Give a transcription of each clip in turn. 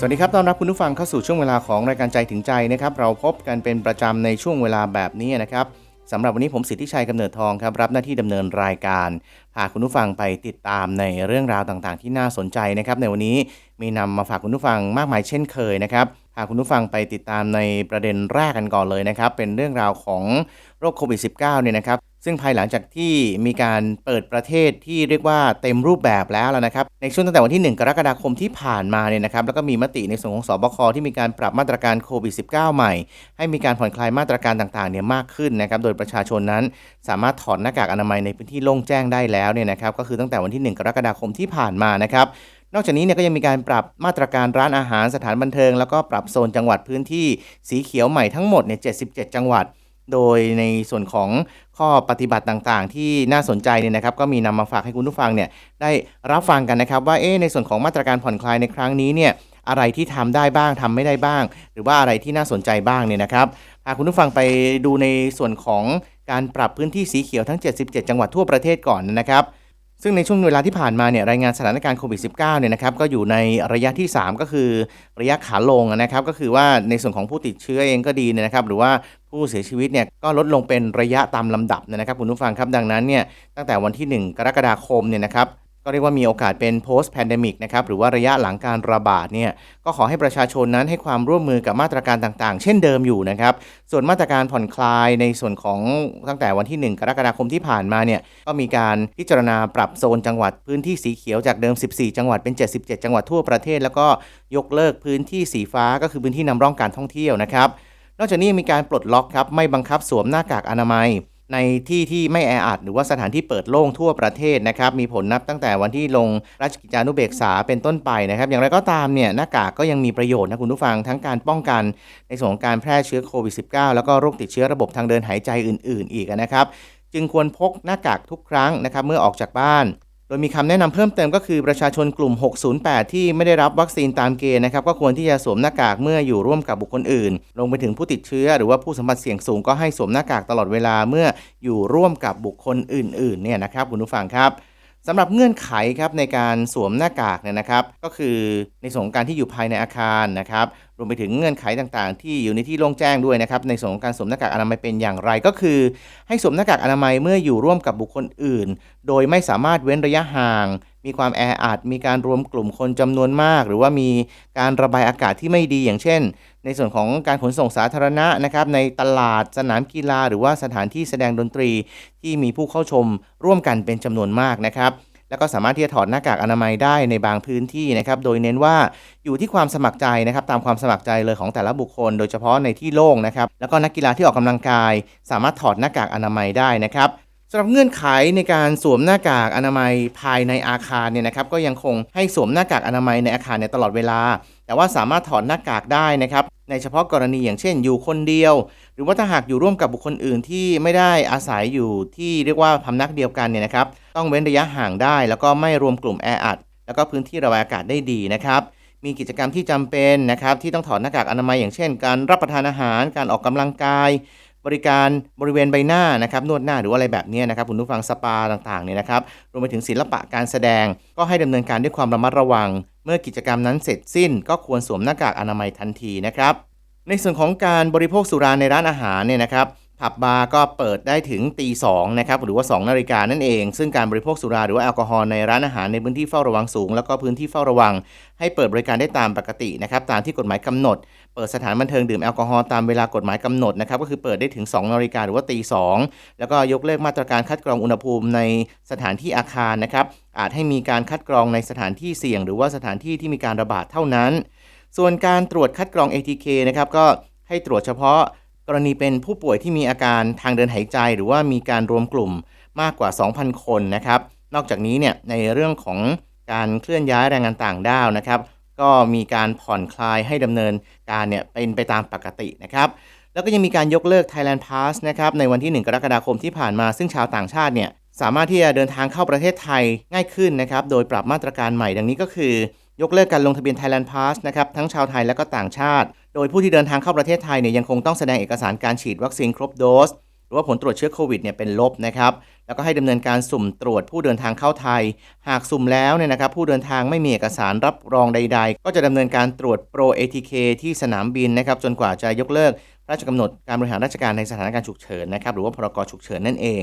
สวัสดีครับ ต้อนรับคุณผู้ฟังเข้าสู่ช่วงเวลาของรายการใจถึงใจนะครับ เราพบกันเป็นประจำในช่วงเวลาแบบนี้นะครับสำหรับวันนี้ผมสิทธิชัยกำเนิดทองครับ รับหน้าที่ดำเนินรายการ พาคุณผู้ฟังไปติดตามในเรื่องราวต่างๆ ที่น่าสนใจนะครับ ในวันนี้มีนำมาฝากคุณผู้ฟังมากมายเช่นเคยนะครับาคุณผู้ฟังไปติดตามในประเด็นแรกกันก่อนเลยนะครับ เป็นเรื่องราวของโรคโควิด -19 เนี่ยนะครับ ซึ่งภายหลังจากที่มีการเปิดประเทศที่เรียกว่าเต็มรูปแบบแล้วนะครับ ในช่วงตั้งแต่วันที่ 1 กรกฎาคมที่ผ่านมาเนี่ยนะครับ แล้วก็มีมติในส่วนของสบคที่มีการปรับมาตรการโควิด -19 ใหม่ ให้มีการผ่อนคลายมาตรการต่างๆเนี่ยมากขึ้นนะครับ โดยประชาชนนั้นสามารถถอดหน้ากากอนามัยในพื้นที่โล่งแจ้งได้แล้วเนี่ยนะครับ ก็คือตั้งแต่วันที่ 1 กรกฎาคมที่ผ่านมานะครับ นอกจากนี้เนี่ยก็ยังมีการปรับมาตรการร้านอาหารสถานบันเทิง แล้วก็ปรับโซนจังหวัดพื้นที่สีเขียวใหม่ทั้งหมดเนี่ย77 จังหวัด โดยในส่วนของข้อปฏิบัติต่างๆ ที่น่าสนใจเนี่ยนะครับ ก็มีนำมาฝากให้คุณผู้ฟังเนี่ยได้รับฟังกันนะครับ ว่าเอ๊ในส่วนของมาตรการผ่อนคลายในครั้งนี้เนี่ยอะไรที่ทำได้บ้างทำไม่ได้บ้าง หรือว่าอะไรที่น่าสนใจบ้างเนี่ยนะครับพาคุณผู้ฟังไปดูในส่วนของการปรับพื้นที่สีเขียวทั้ง 77 จังหวัดทั่วประเทศก่อนนะครับ ซึ่งในช่วงเวลาที่ผ่านมาเนี่ยรายงานสถานการณ์โควิด -19 เนี่ยนะครับก็อยู่ในระยะที่ 3 ก็คือระยะขาลงนะครับก็คือว่าในส่วนของผู้ติดเชื้อเองก็ดีเนี่ยนะครับหรือว่าผู้เสียชีวิตเนี่ยก็ลดลงเป็นระยะตามลำดับนะครับคุณผู้ฟังครับดังนั้นเนี่ยตั้งแต่วันที่ 1 กรกฎาคมเนี่ยนะครับ ก็เรียกว่ามีโอกาสเป็น post pandemic นะครับหรือว่าระยะหลังการระบาดเนี่ยก็ขอให้ประชาชนนั้นให้ความร่วมมือกับมาตรการต่างๆ เช่นเดิมอยู่นะครับ ส่วนมาตรการผ่อนคลายในส่วนของตั้งแต่วันที่ 1 กรกฎาคมที่ผ่านมาเนี่ยก็มีการพิจารณาปรับโซนจังหวัดพื้นที่สีเขียวจากเดิม 14 จังหวัดเป็น 77 จังหวัดทั่วประเทศ แล้วก็ยกเลิกพื้นที่สีฟ้าก็คือพื้นที่นำร่องการท่องเที่ยวนะครับนอกจากนี้มีการปลดล็อกครับไม่บังคับสวมหน้ากากอนามัย ในที่ที่ไม่แออัดหรือว่าสถานที่เปิดโล่งทั่วประเทศนะครับมีผลนับตั้งแต่วันที่ลงราชกิจจานุเบกษาเป็นต้นไปนะครับ อย่างไรก็ตามเนี่ยหน้ากากก็ยังมีประโยชน์นะคุณผู้ฟังทั้งการป้องกันในส่วนของการแพร่เชื้อโควิด -19 แล้วก็โรคติดเชื้อระบบทางเดินหายใจอื่น ๆ อีกนะครับ จึงควรพกหน้ากากทุกครั้งนะครับเมื่อออกจากบ้าน โดยมีคำแนะนำเพิ่มเติมก็คือประชาชนกลุ่ม 608 ที่ไม่ได้รับวัคซีนตามเกณฑ์นะครับก็ควรที่จะสวมหน้ากากเมื่ออยู่ร่วมกับบุคคลอื่น ลงไปถึงผู้ติดเชื้อ หรือว่าผู้สัมผัสเสี่ยงสูงก็ให้สวมหน้ากากตลอดเวลาเมื่ออยู่ร่วมกับบุคคลอื่นๆเนี่ยนะครับคุณผู้ฟังครับสำหรับเงื่อนไขครับในการสวมหน้ากากเนี่ยนะครับ ก็คือในส่วนของการที่อยู่ภายในอาคารนะครับ รวมไปถึงเงื่อนไขต่างๆ ที่อยู่ในที่โล่งแจ้งด้วยนะครับ ในส่วนของการสวมหน้ากากอนามัยเป็นอย่างไรก็คือ ให้สวมหน้ากากอนามัยเมื่ออยู่ร่วมกับบุคคลอื่น โดยไม่สามารถเว้นระยะห่าง มีความแออัดมีการรวมกลุ่มคนจำนวนมาก หรือว่ามีการระบายอากาศที่ไม่ดีอย่างเช่น ในส่วนของการขนส่งสาธารณะนะครับ ในตลาดสนามกีฬา หรือว่าสถานที่แสดงดนตรีที่มีผู้เข้าชมร่วมกันเป็นจำนวนมากนะครับ แล้วก็สามารถที่จะถอดหน้ากากอนามัยได้ในบางพื้นที่นะครับโดยเน้นว่าอยู่ที่ความสมัครใจนะครับตามความสมัครใจเลยของแต่ละบุคคล โดยเฉพาะในที่โล่งนะครับแล้วก็นักกีฬาที่ออกกำลังกาย สามารถถอดหน้ากากอนามัยได้นะครับ สำหรับเงื่อนไขในการสวมหน้ากากอนามัยภายในอาคารเนี่ยนะครับก็ยังคงให้สวมหน้ากากอนามัยในอาคารในตลอดเวลา แต่ว่าสามารถถอดหน้ากากได้นะครับในเฉพาะกรณีอย่างเช่นอยู่คนเดียว หรือว่าถ้าหากอยู่ร่วมกับบุคคลอื่นที่ไม่ได้อาศัยอยู่ที่เรียกว่าพำนักเดียวกันเนี่ยนะครับต้องเว้นระยะห่างได้ แล้วก็ไม่รวมกลุ่มแออัดแล้วก็พื้นที่ระบายอากาศได้ดีนะครับมีกิจกรรมที่จำเป็นนะครับที่ต้องถอดหน้ากากอนามัยอย่างเช่น การรับประทานอาหาร การออกกำลังกาย บริการบริเวณใบหน้านะครับนวดหน้าหรือว่าอะไรแบบนี้นะครับคุณผู้ฟังสปาต่างๆเนี่ยนะครับรวมไปถึงศิลปะการแสดง ก็ให้ดำเนินการด้วยความระมัดระวัง เมื่อกิจกรรมนั้นเสร็จสิ้น ก็ควรสวมหน้ากากอนามัยทันทีนะครับในส่วนของการบริโภคสุราในร้านอาหารเนี่ยนะครับ ผับบาร์ก็เปิดได้ถึงตีสองนะครับหรือว่า 2 นาฬิกานั่นเอง ซึ่งการบริโภคสุราหรือว่าแอลกอฮอล์ในร้านอาหารในพื้นที่เฝ้าระวังสูง แล้วก็พื้นที่เฝ้าระวัง ให้เปิดบริการได้ตามปกตินะครับตามที่กฎหมายกำหนด เปิดสถานบันเทิงดื่มแอลกอฮอล์ตามเวลากฎหมายกำหนดนะครับก็คือเปิดได้ถึง 2 นาฬิกาหรือว่าตีสองแล้วก็ยกเลิกมาตรการคัดกรองอุณหภูมิในสถานที่อาคารนะครับอาจให้มีการคัดกรองในสถานที่เสี่ยง หรือว่าสถานที่ที่มีการระบาดเท่านั้น ส่วนการตรวจคัดกรอง ATK นะครับก็ให้ตรวจเฉพาะ กรณีเป็นผู้ป่วยที่มีอาการทางเดินหายใจ หรือว่ามีการรวมกลุ่มมากกว่า 2,000 คนนะครับ นอกจากนี้เนี่ยในเรื่องของการเคลื่อนย้ายแรงงานต่างด้าวนะครับ ก็มีการผ่อนคลายให้ดำเนินการเนี่ยเป็นไปตามปกตินะครับแล้วก็ยังมีการยกเลิก Thailand Pass นะครับในวันที่ 1 กรกฎาคมที่ผ่านมาซึ่งชาวต่างชาติเนี่ยสามารถที่จะเดินทางเข้าประเทศไทยง่ายขึ้นนะครับ โดยปรับมาตรการใหม่ดังนี้ก็คือ ยกเลิกการลงทะเบียน Thailand Pass นะครับทั้งชาวไทยและก็ต่างชาติ โดยผู้ที่เดินทางเข้าประเทศไทยเนี่ยยังคงต้องแสดงเอกสารการฉีดวัคซีนครบโดส หรือว่าผลตรวจเชื้อโควิดเนี่ยเป็นลบนะครับแล้วก็ให้ดำเนินการสุ่มตรวจผู้เดินทางเข้าไทย หากสุ่มแล้วเนี่ยนะครับผู้เดินทางไม่มีเอกสารรับรองใด ๆ ก็จะดำเนินการตรวจโปร ATK ที่สนามบินนะครับจนกว่าจะยกเลิกพระราชกำหนดการบริหารราชการในสถานการณ์ฉุกเฉินนะครับหรือว่าพรกฉุกเฉินนั่นเอง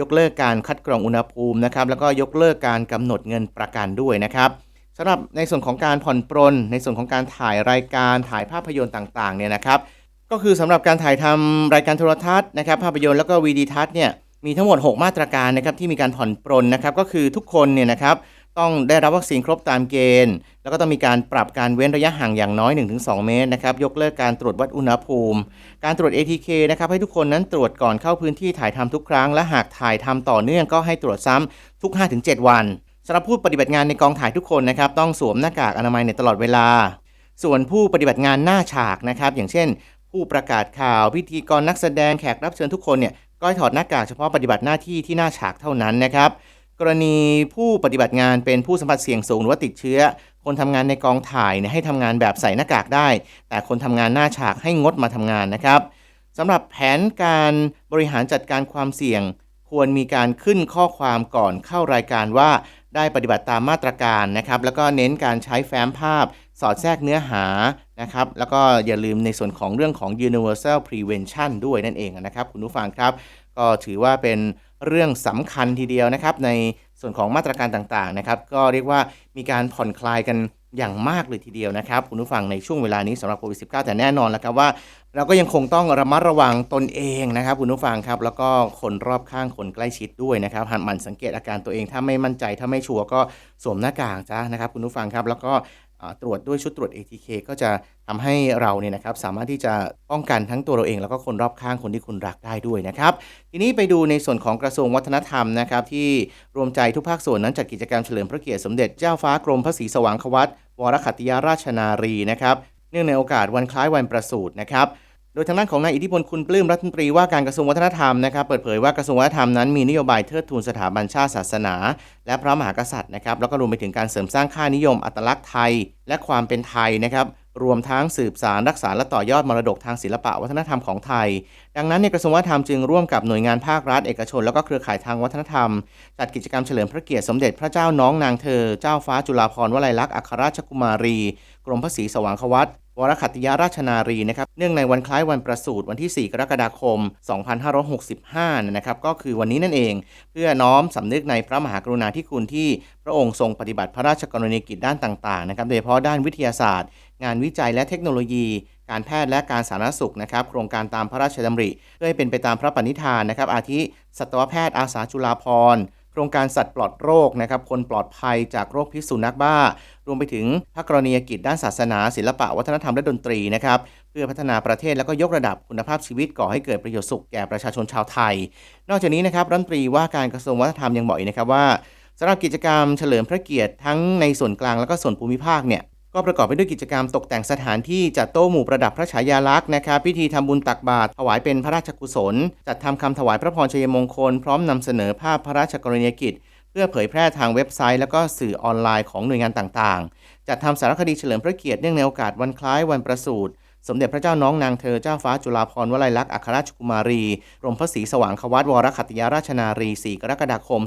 ยกเลิกการคัดกรองอุณหภูมินะครับแล้วก็ยกเลิกการกำหนดเงินประกันด้วยนะครับ สำหรับในส่วนของการผ่อนปรนในส่วนของการถ่ายรายการถ่ายภาพยนตร์ต่างๆเนี่ยนะครับ ก็คือสำหรับการถ่ายทำรายการโทรทัศน์นะครับ ภาพยนตร์แล้วก็วีดีทัศน์เนี่ยมีทั้งหมด 6 มาตรการนะครับที่มีการผ่อนปรนนะครับ ก็คือทุกคนเนี่ยนะครับต้องได้รับวัคซีนครบตามเกณฑ์ แล้วก็ต้องมีการปรับการเว้นระยะห่างอย่างน้อย 1-2 เมตรนะครับ ยกเลิกการตรวจวัดอุณหภูมิ การตรวจ ATK นะครับให้ทุกคนนั้นตรวจก่อนเข้าพื้นที่ถ่ายทำทุกครั้ง และหากถ่ายทำต่อเนื่องก็ให้ตรวจซ้ำทุก 5-7 วันำหรับผู้ปฏิบัติงานในกองถ่ายทุกคนนะครับต้องสวมหน้ากากอนามัยในตลอดเวลา ส่วนผู้ปฏิบัติงานหน้าฉากนะครับอย่างเช่น ผู้ประกาศข่าวพิธีกรนักแสดงแขกรับเชิญทุกคนเนี่ยก็ถอดหน้ากากเฉพาะปฏิบัติหน้าที่ที่หน้าฉากเท่านั้นนะครับกรณีผู้ปฏิบัติงานเป็นผู้สัมผัสเสี่ยงสูงหรือว่าติดเชื้อ คนทำงานในกองถ่ายเนี่ยให้ทำงานแบบใส่หน้ากากได้ แต่คนทำงานหน้าฉากให้งดมาทำงานนะครับสำหรับแผนการบริหารจัดการความเสี่ยง ควรมีการขึ้นข้อความก่อนเข้ารายการว่า ได้ปฏิบัติตามมาตรการนะครับ แล้วก็เน้นการใช้แฟ้มภาพ สอดแทรกเนื้อหานะครับ แล้วก็อย่าลืมในส่วนของเรื่องของ universal prevention ด้วยนั่นเองนะครับ คุณผู้ฟังครับ ก็ถือว่าเป็นเรื่องสำคัญทีเดียวนะครับ ในส่วนของมาตรการต่างๆนะครับ ก็เรียกว่ามีการผ่อนคลายกัน อย่างมากเลยทีเดียวนะครับคุณผู้ฟังในช่วงเวลานี้สำหรับโควิด -19 แต่แน่นอนแล้วครับว่า เราก็ยังคงต้องระมัดระวังตนเองนะครับคุณผู้ฟังครับ แล้วก็คนรอบข้างคนใกล้ชิดด้วยนะครับหันหมั่นสังเกตอาการตัวเองถ้าไม่มั่นใจถ้าไม่ชัวร์ก็สวมหน้ากากจ้านะครับคุณผู้ฟังครับ แล้วก็ ตรวจด้วยชุดตรวจ ATK ก็จะทำให้เราเนี่ยนะครับสามารถที่จะป้องกันทั้งตัวเราเอง แล้วก็คนรอบข้างคนที่คุณรักได้ด้วยนะครับ ทีนี้ไปดูในส่วนของกระทรวงวัฒนธรรมนะครับที่รวมใจทุกภาคส่วนนั้นจัดกิจกรรมเฉลิมพระเกียรติสมเด็จเจ้าฟ้ากรมพระศรีสว่างควัตวรขัตยาราชนารีนะครับเนื่องในโอกาสวันคล้ายวันประสูตินะครับ โดยทางด้านของนายอิทธิพลคุณปลื้มรัฐมนตรีว่าการกระทรวงวัฒนธรรมนะครับเปิดเผยว่ากระทรวงวัฒนธรรมนั้นมีนโยบายเทิดทูนสถาบันชาติศาสนา และพระมหากษัตริย์นะครับแล้วก็รวมไปถึงการเสริมสร้างค่านิยมอัตลักษณ์ไทย และความเป็นไทยนะครับรวมทั้งสืบสารรักษาและต่อยอดมรดกทางศิลปะวัฒนธรรมของไทย ดังนั้นในกระทรวงวัฒนธรรมจึงร่วมกับหน่วยงานภาครัฐเอกชน แล้วก็เครือข่ายทางวัฒนธรรม จัดกิจกรรมเฉลิมพระเกียรติสมเด็จพระเจ้าน้องนางเธอ เจ้าฟ้าจุฬาภรณ์วลัยลักษณ์อัครราชกุมารี กรมพระศรีสว่างควัต วรขัตติยาราชนารีนะครับเนื่องในวันคล้ายวันประสูติวันที่ 4 กรกฎาคม 2565 นะครับก็คือวันนี้นั่นเอง เพื่อน้อมสำนึกในพระมหากรุณาธิคุณที่พระองค์ทรงปฏิบัติพระราชกรณียกิจด้านต่างๆนะครับโดยเฉพาะด้านวิทยาศาสตร์ งานวิจัยและเทคโนโลยี การแพทย์และการสาธารณสุขนะครับโครงการตามพระราชดำริ เพื่อให้เป็นไปตามพระปณิธานนะครับอาทิสัตวแพทย์อาสาจุฬาภรณ์ รงการสัตว์ปลอดโรคนะครับคนปลอดภัยจากโรคพิษสุนัขบ้า รวมไปถึงภาคกรณียกิจด้านศาสนา ศิลปะวัฒนธรรมและดนตรีนะครับเพื่อพัฒนาประเทศแล้วก็ยกระดับคุณภาพชีวิตก่อให้เกิดประโยชน์สุขแก่ประชาชนชาวไทย นอกจากนี้นะครับรัฐมนตรีว่าการกระทรวงวัฒนธรรมยังบอกอีกนะครับว่าสำหรับกิจกรรมเฉลิมพระเกียรติทั้งในส่วนกลางและก็ส่วนภูมิภาคเนี่ย ก็ประกอบไปด้วยกิจกรรมตกแต่งสถานที่จัดโต๊ะหมู่ประดับพระฉายาลักษณ์นะครับพิธีทำบุญตักบาตรถวายเป็นพระราชกุศล จัดทำคำถวายพระพรชัยมงคล พร้อมนำเสนอภาพพระราชกรณียกิจ เพื่อเผยแพร่ทางเว็บไซต์ และก็สื่อออนไลน์ของหน่วยงานต่างๆ จัดทำสารคดีเฉลิมพระเกียรติเนื่องในโอกาสวันคล้ายวันประสูติสมเด็จพระเจ้าน้องนางเธอเจ้าฟ้าจุฬาภรณ์วลัยลักษณ์อัครราชกุมารีกรมพระศรีสว่างควัตวรขัตติยาราชนารี 4 กรกฎาคม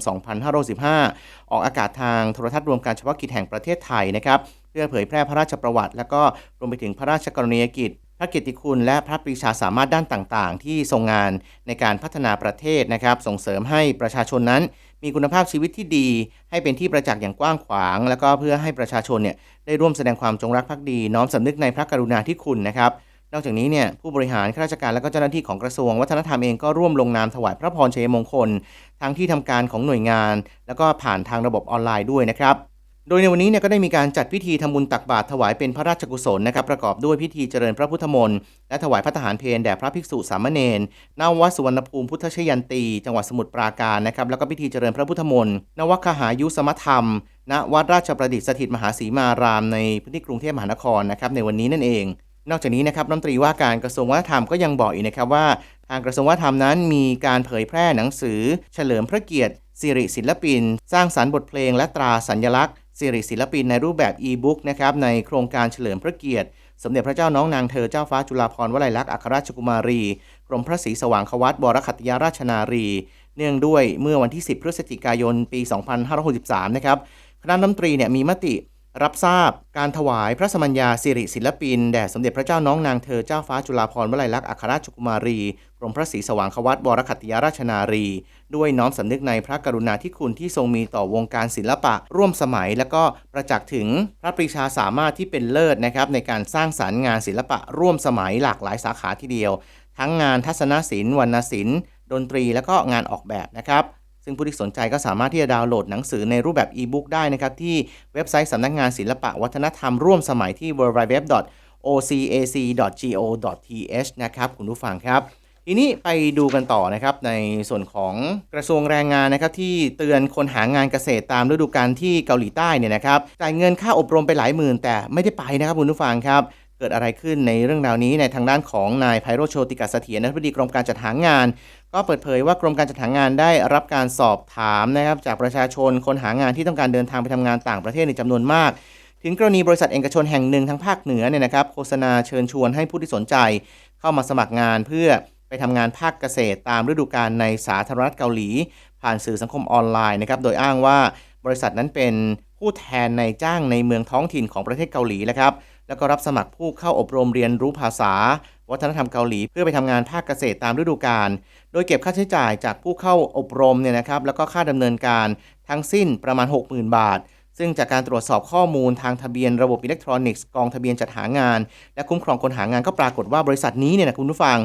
2515 ออกอากาศทางโทรทัศน์รวมการเฉพาะกิจแห่งประเทศไทยนะครับ เพื่อเผยแพร่พระราชประวัติ และก็รวมไปถึงพระราชกรณียกิจ พระเกียรติคุณ และพระปรีชาสามารถด้านต่างๆ ที่ทรงงานในการพัฒนาประเทศนะครับ ส่งเสริมให้ประชาชนนั้น มีคุณภาพชีวิตที่ดี ให้เป็นที่ประจักษ์อย่างกว้างขวาง แล้วก็เพื่อให้ประชาชนเนี่ยได้ร่วมแสดงความจงรักภักดี น้อมสำนึกในพระกรุณาธิคุณนะครับนอกจากนี้เนี่ยผู้บริหารข้าราชการและก็เจ้าหน้าที่ของกระทรวง วัฒนธรรมเองก็ร่วมลงนามถวายพระพรชัยมงคล ทั้งที่ทำการของหน่วยงาน แล้วก็ผ่านทางระบบออนไลน์ด้วยนะครับ โดยในวันนี้เนี่ยก็ได้มีการจัดพิธีทำบุญตักบาตรถวายเป็นพระราชกุศลนะครับประกอบด้วยพิธีเจริญพระพุทธมนต์และถวายพระทหารเพลแด่พระภิกษุสามเณรณวัดสุวรรณภูมิพุทธชยันตี จังหวัดสมุทรปราการนะครับแล้วก็พิธีเจริญพระพุทธมนต์นวัคหายุสมธรรม ณวัดราชประดิษฐ์สถิตมหาสีมารามในพื้นที่กรุงเทพมหานครนะครับในวันนี้นั่นเอง นอกจากนี้นะครับรัฐมนตรีว่าการกระทรวงวัฒนธรรมก็ยังบอกอีกนะครับว่าทางกระทรวงวัฒนธรรมนั้นมีการเผยแพร่หนังสือ เฉลิมพระเกียรติสิริศิลปิน สร้างสรรค์บทเพลงและตราสัญลักษณ์ สิริศิลปินในรูปแบบอีบุ๊กนะครับในโครงการเฉลิมพระเกียรติ สมเด็จพระเจ้าน้องนางเธอเจ้าฟ้าจุฬาภรณ์วลัยลักษณ์อัครราชกุมารี กรมพระศรีสว่างควัตบรคัตยาราชนารี เนื่องด้วยเมื่อวันที่ 10 พฤศจิกายนปี 2563 นะครับคณะรัฐมนตรีเนี่ยมีมติ รับทราบการถวายพระสมัญญาสิริศิลปิน แด่สมเด็จพระเจ้าน้องนางเธอเจ้าฟ้าจุฬาภรณ์วลัยลักษณ์อัครราชกุมารี กรมพระศรีสว่างควัตบรคัตยราชนารี ด้วยน้อมสำนึกในพระกรุณาธิคุณที่ทรงมีต่อวงการศิลปะ ร่วมสมัย และก็ประจักษ์ถึงพระปรีชาสามารถที่เป็นเลิศนะครับในการสร้างสารรค์งานศิลปะร่วมสมัยหลากหลายสาขาทีเดียว ทั้งงานทัศนศิลป์วรรณศิลป์ดนตรีและก็งานออกแบบนะครับ ซึ่งผู้ที่สนใจก็สามารถที่จะดาวน์โหลดหนังสือในรูปแบบอีบุ๊กได้นะครับที่เว็บไซต์สำนักงานศิลปะวัฒนธรรมร่วมสมัยที่ www.ocac.go.th นะครับคุณผู้ฟังครับ ทีนี้ไปดูกันต่อนะครับในส่วนของกระทรวงแรงงานนะครับที่เตือนคนหางานเกษตรตามฤดูกาลที่เกาหลีใต้เนี่ยนะครับจ่ายเงินค่าอบรมไปหลายหมื่นแต่ไม่ได้ไปนะครับคุณผู้ฟังครับ เกิดอะไรขึ้นในเรื่องราวนี้ในทางด้านของนายไพโรโชติกาเสถียรอธิบดีกรมการจัดหางาน ก็เปิดเผยว่ากรมการจัดหางานได้รับการสอบถามนะครับจากประชาชนคนหางานที่ต้องการเดินทางไปทำงานต่างประเทศในจำนวนมาก ถึงกรณีบริษัทเอกชนแห่งหนึ่งทางภาคเหนือเนี่ยนะครับโฆษณาเชิญชวนให้ผู้ที่สนใจเข้ามาสมัครงานเพื่อไปทำงานภาคเกษตรตามฤดูกาลในสาธารณรัฐเกาหลี ผ่านสื่อสังคมออนไลน์นะครับโดยอ้างว่าบริษัทนั้นเป็นผู้แทนในจ้างในเมืองท้องถิ่นของประเทศเกาหลีนะครับ แล้วก็รับสมัครผู้เข้าอบรมเรียนรู้ภาษา วัฒนธรรมเกาหลี เพื่อไปทำงานภาคเกษตรตามฤดูกาล โดยเก็บค่าใช้จ่ายจากผู้เข้าอบรมเนี่ยนะครับ แล้วก็ค่าดำเนินการทั้งสิ้นประมาณ 60,000 บาท ซึ่งจากการตรวจสอบข้อมูลทางทะเบียนระบบอิเล็กทรอนิกส์กองทะเบียนจัดหางาน และคุ้มครองคนหางานก็ปรากฏว่าบริษัทนี้เนี่ยนะคุณผู้ฟัง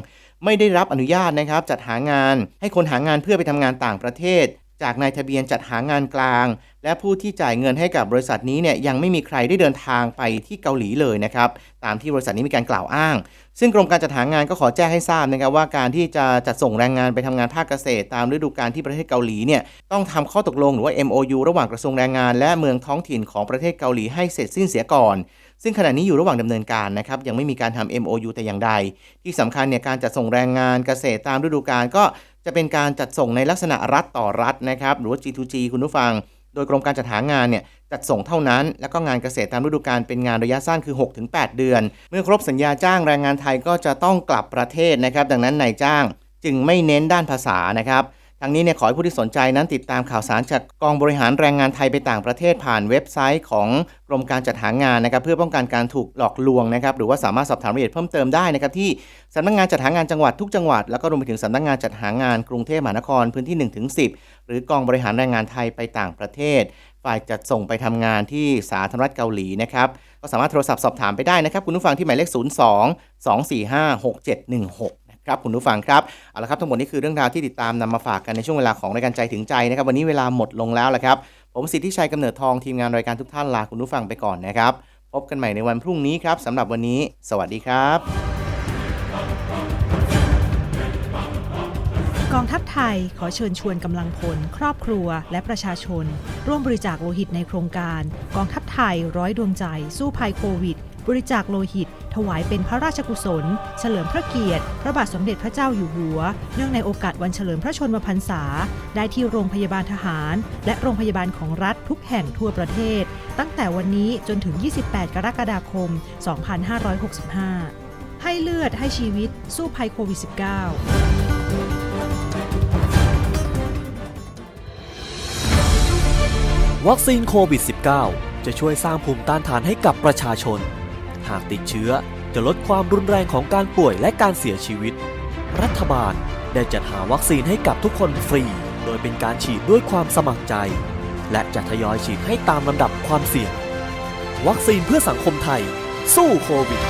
ไม่ได้รับอนุญาตนะครับจัดหางาน ให้คนหางานเพื่อไปทำงานต่างประเทศ จากนายทะเบียนจัดหางานกลาง และผู้ที่จ่ายเงินให้กับบริษัทนี้เนี่ยยังไม่มีใครได้เดินทางไปที่เกาหลีเลยนะครับตามที่บริษัทนี้มีการกล่าวอ้าง ซึ่งกรมการจัดหางานก็ขอแจ้งให้ทราบนะครับว่าการที่จะจัดส่งแรงงานไปทำงานภาคเกษตร ตามฤดูกาลที่ประเทศเกาหลีเนี่ยต้องทำข้อตกลงหรือว่า MOU ระหว่างกระทรวงแรงงาน และเมืองท้องถิ่นของประเทศเกาหลีให้เสร็จสิ้นเสียก่อนซึ่งขณะนี้อยู่ระหว่างดำเนินการนะครับยังไม่มีการทำ MOU แต่อย่างใด ที่สำคัญเนี่ยการจัดส่งแรงงานเกษตรตามฤดูกาลก็ จะเป็นการจัดส่งในลักษณะรัฐต่อรัฐนะครับ หรือว่า G2G คุณผู้ฟัง โดยกรมการจัดหางานเนี่ยจัดส่งเท่านั้น แล้วก็งานเกษตรตามฤดูกาลเป็นงานระยะสั้นคือ 6-8 เดือน เมื่อครบสัญญาจ้างแรงงานไทยก็จะต้องกลับประเทศนะครับ ดังนั้นนายจ้างจึงไม่เน้นด้านภาษานะครับ ทางนี้เนี่ยขอให้ผู้ที่สนใจนั้นติดตามข่าวสารจากกองบริหารแรงงานไทยไปต่างประเทศผ่านเว็บไซต์ของกรมการจัดหางานนะครับเพื่อป้องกันการถูกหลอกลวงนะครับหรือว่าสามารถสอบถามรายละเอียดเพิ่มเติมได้นะครับที่สำนักงานจัดหางานจังหวัดทุกจังหวัด แล้วก็รวมไปถึงสำนักงานจัดหางานกรุงเทพมหานครพื้นที่1ถึง10หรือกองบริหารแรงงานไทยไปต่างประเทศ ฝ่ายจัดส่งไปทำงานที่สาธารณรัฐเกาหลีนะครับก็สามารถโทรศัพท์สอบถามไปได้นะครับคุณผู้ฟังที่หมายเลข 02 245 6716นะ ครับคุณผู้ฟังครับเอาละครับทั้งหมดนี้คือเรื่องราวที่ติดตามนำมาฝากกันในช่วงเวลาของรายการใจถึงใจนะครับ วันนี้เวลาหมดลงแล้วละครับ ผมสิทธิชัยกำเนิดทองทีมงานรายการทุกท่านลาคุณผู้ฟังไปก่อนนะครับ พบกันใหม่ในวันพรุ่งนี้ครับสำหรับวันนี้ สวัสดีครับ กองทัพไทยขอเชิญชวนกำลังพล ครอบครัว และประชาชน ร่วมบริจาคโลหิตในโครงการ กองทัพไทยร้อยดวงใจสู้ภัยโควิด บริจาคโลหิต ถวายเป็นพระราชกุศล เฉลิมพระเกียรติ พระบาทสมเด็จพระเจ้าอยู่หัว เนื่องในโอกาสวันเฉลิมพระชนมพรรษา ได้ที่โรงพยาบาลทหาร และโรงพยาบาลของรัฐทุกแห่งทั่วประเทศ ตั้งแต่วันนี้จนถึง 28 กรกฎาคม 2565 ให้เลือดให้ชีวิต สู้ภัยโควิด -19 วัคซีนโควิด -19 จะช่วยสร้างภูมิต้านทานให้กับประชาชน หากติดเชื้อจะลดความรุนแรงของการป่วยและการเสียชีวิต รัฐบาลได้จัดหาวัคซีนให้กับทุกคนฟรี โดยเป็นการฉีดด้วยความสมัครใจ และจะทยอยฉีดให้ตามลำดับความเสี่ยง วัคซีนเพื่อสังคมไทย สู้โควิด